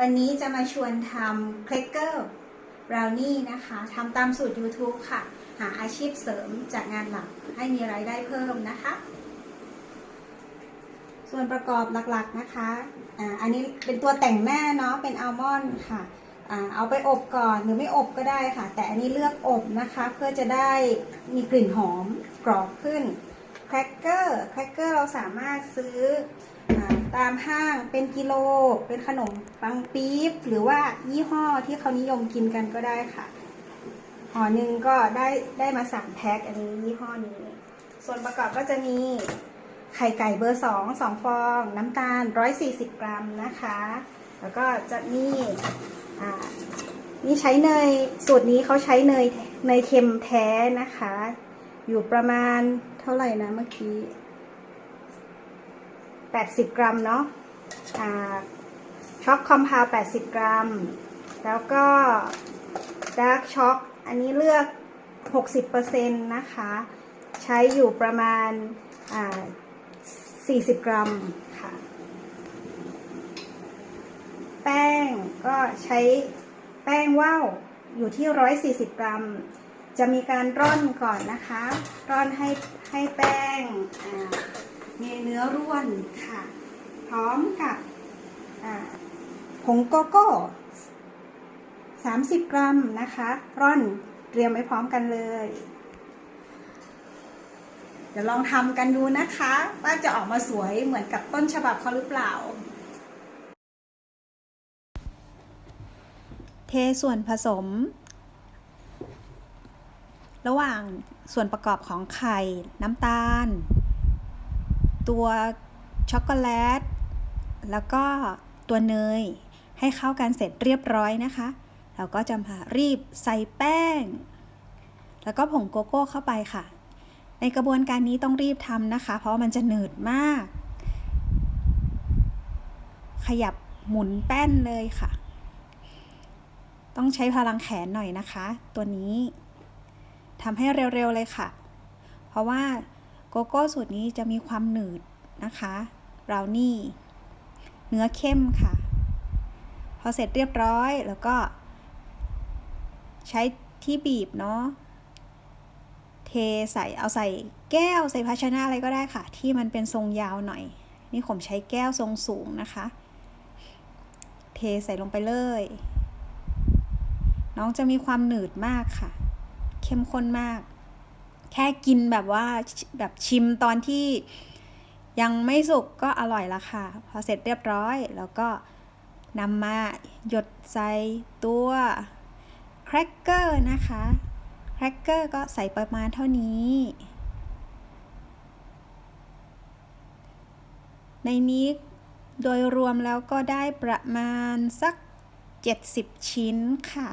วันนี้จะมาชวนทำเครกเกอร์บราวนี่นะคะทำตามสูตร YouTube ค่ะ หาอาชีพเสริมจากงานหลักให้มีรายได้เพิ่มนะคะ ส่วนประกอบหลักๆนะคะอ่าอันนี้เป็นตัวแต่งหน้าเนาะเป็นอัลมอนด์ค่ะอ่าเอาไปอบก่อนหรือไม่อบก็ได้ค่ะ แต่อันนี้เลือกอบนะคะ เพื่อจะได้มีกลิ่นหอมกรอบขึ้นแครกเกอร์แครกเกอร์เราสามารถซื้ออา ตามห้างเป็นกิโล เป็นขนมปังปี๊บหรือว่ายี่ห้อที่เขานิยมกินกันก็ได้ค่ะห่อหนึ่งก็ได้ได้มาสามแพ็คอันนี้ยี่ห้อนี้ ส่วนประกอบก็จะมีไข่ไก่เบอร์สองสองฟอง น้ำตาล140กรัมนะคะ แล้วก็จะมีอ่านี่ใช้เนยสูตรนี้เขาใช้เนยเนยเค็มแท้นะคะ อยู่ประมาณเท่าไหร่นะเมื่อกี้ 80 กรัมเนาะช็อกคอมพาว80 กรัม แล้วก็ดาร์กช็อกอันนี้เลือก 60%นะคะ ใช้อยู่ประมาณ 40 กรัมค่ะ แป้งก็ใช้แป้งว่าวอยู่ที่ 140 กรัม จะมีการร่อนก่อนนะคะ ร่อนให้ให้แป้งอ่า มีเนื้อร่วนค่ะ พร้อมกับผงโกโก้ 30 กรัมนะคะ ร่อนเตรียมไว้พร้อมกันเลย เดี๋ยวลองทำกันดูนะคะ ว่าจะออกมาสวยเหมือนกับต้นฉบับเขาหรือเปล่า เทส่วนผสม ระหว่างส่วนประกอบของไข่ น้ำตาล ตัวช็อกโกแลต แล้วก็ตัวเนย ให้เข้ากันเสร็จเรียบร้อยนะคะ เราก็จะมารีบใส่แป้ง แล้วก็ผงโกโก้เข้าไปค่ะ ในกระบวนการนี้ต้องรีบทำนะคะ เพราะมันจะหนืดมาก ขยับหมุนแป้นเลยค่ะ ต้องใช้พลังแขนหน่อยนะคะ ตัวนี้ทำให้เร็วๆเลยค่ะ เพราะว่า กโก้สูตรนี้จะมีความหนืดนะคะบราวนี่ เนื้อเข้มค่ะ พอเสร็จเรียบร้อยแล้วก็ ใช้ที่บีบเนาะเทใส่เอาใส่แก้วใส่ภาชนะอะไรก็ได้ค่ะ ที่มันเป็นทรงยาวหน่อย นี่ผมใช้แก้วทรงสูงนะคะ เทใส่ลงไปเลย น้องจะมีความหนืดมากค่ะ เข้มข้นมาก แค่กินแบบว่าแบบชิมตอนที่ยังไม่สุกก็อร่อยละค่ะ พอเสร็จเรียบร้อย แล้วก็นำมาหยดใส่ตัวแครกเกอร์นะคะแครกเกอร์ก็ใส่ประมาณเท่านี้ ในนี้โดยรวมแล้วก็ได้ประมาณสัก 70 ชิ้นค่ะ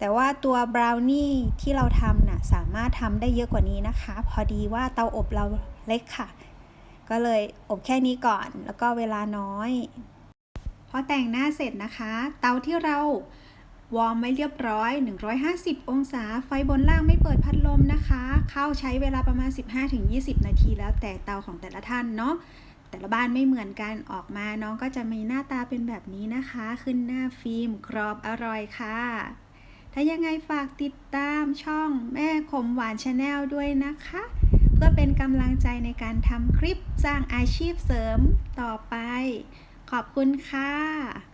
แต่ว่าตัวบราวนี่ที่เราทำน่ะสามารถทำได้เยอะกว่านี้นะคะ พอดีว่าเตาอบเราเล็กค่ะ ก็เลยอบแค่นี้ก่อน แล้วก็เวลาน้อยพอแต่งหน้าเสร็จนะคะ เตาที่เราวอร์มไว้เรียบร้อย 150 องศา ไฟบนล่างไม่เปิดพัดลมนะคะ เข้าใช้เวลาประมาณ 15-20 นาทีแล้วแต่เตาของแต่ละท่านเนาะ แต่ละบ้านไม่เหมือนกัน ออกมาน้องก็จะมีหน้าตาเป็นแบบนี้นะคะ ขึ้นหน้าฟิล์มกรอบอร่อยค่ะ ถ้ายังไงฝากติดตามช่องแม่ขมหวานชาแนลด้วยนะคะ เพื่อเป็นกำลังใจในการทำคลิปสร้างอาชีพเสริมต่อไป ขอบคุณค่ะ